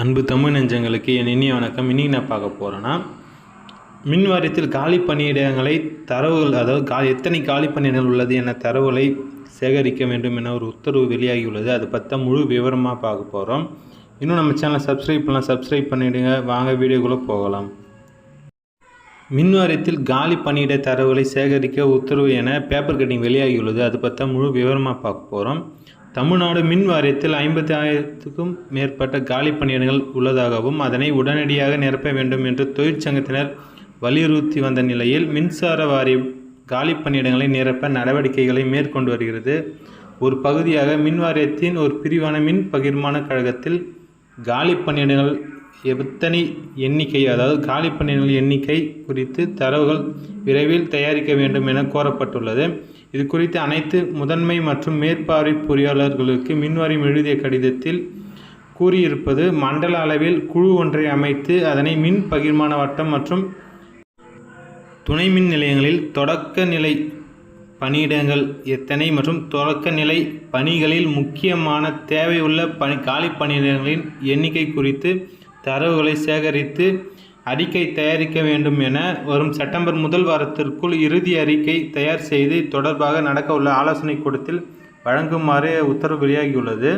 அன்பு தமிழ் நெஞ்சங்களுக்கு என் இனிய வணக்கம். இனி நான் பார்க்க போகிறேன்னா மின் வாரியத்தில் காலி பணியிடங்களை தரவுகள் அதாவது கா எத்தனை காலி பணியிடங்கள் உள்ளது என தரவுகளை சேகரிக்க வேண்டும் என ஒரு உத்தரவு வெளியாகியுள்ளது. அதை பற்றி முழு விவரமாக பார்க்க போகிறோம் இன்னும் நம்ம சேனலை சப்ஸ்கிரைப் பண்ணலாம் சப்ஸ்கிரைப் பண்ணிவிடுங்க வாங்க வீடியோக்குள்ளே போகலாம். மின் வாரியத்தில் காலி பணியிட தரவுகளை சேகரிக்க உத்தரவு என பேப்பர் கட்டிங் வெளியாகியுள்ளது. அது பற்றி முழு விவரமாக பார்க்க போகிறோம் தமிழ்நாடு மின் வாரியத்தில் ஐம்பத்தி ஆயிரத்துக்கும் மேற்பட்ட காலி பணியிடங்கள் உள்ளதாகவும் அதனை உடனடியாக நிரப்ப வேண்டும் என்று தொழிற்சங்கத்தினர் வலியுறுத்தி வந்த நிலையில் மின்சார வாரியம் காலி பணியிடங்களை நிரப்ப நடவடிக்கைகளை மேற்கொண்டு வருகிறது. ஒரு பகுதியாக மின் வாரியத்தின் ஒரு பிரிவான மின் பகிர்மான கழகத்தில் காலி பணியிடங்கள் எத்தனை எண்ணிக்கை அதாவது காலி பணியிடங்கள் எண்ணிக்கை குறித்து தரவுகள் விரைவில் தயாரிக்க வேண்டும் என கோரப்பட்டுள்ளது. இது குறித்து அனைத்து முதன்மை மற்றும் மேற்பார்வை பொறியாளர்களுக்கு மின்வாரியம் எழுதிய கடிதத்தில் கூறியிருப்பது மண்டல அளவில் குழு ஒன்றை அமைத்து அதனை மின் பகிர்மான வட்டம் மற்றும் துணை மின் நிலையங்களில் தொடக்க நிலை பணியிடங்கள் எத்தனை மற்றும் தொடக்க நிலை பணிகளில் முக்கியமான தேவையுள்ள பணி காலி பணியிடங்களின் எண்ணிக்கை குறித்து தரவுகளை சேகரித்து அறிக்கை தயாரிக்க வேண்டும் என வரும் செப்டம்பர் முதல் வாரத்திற்குள் இறுதி அறிக்கை தயார் செய்து தொடர்பாக நடக்க உள்ள ஆலோசனை கூட்டத்தில் வழங்குமாறு உத்தரவு வெளியாகியுள்ளது.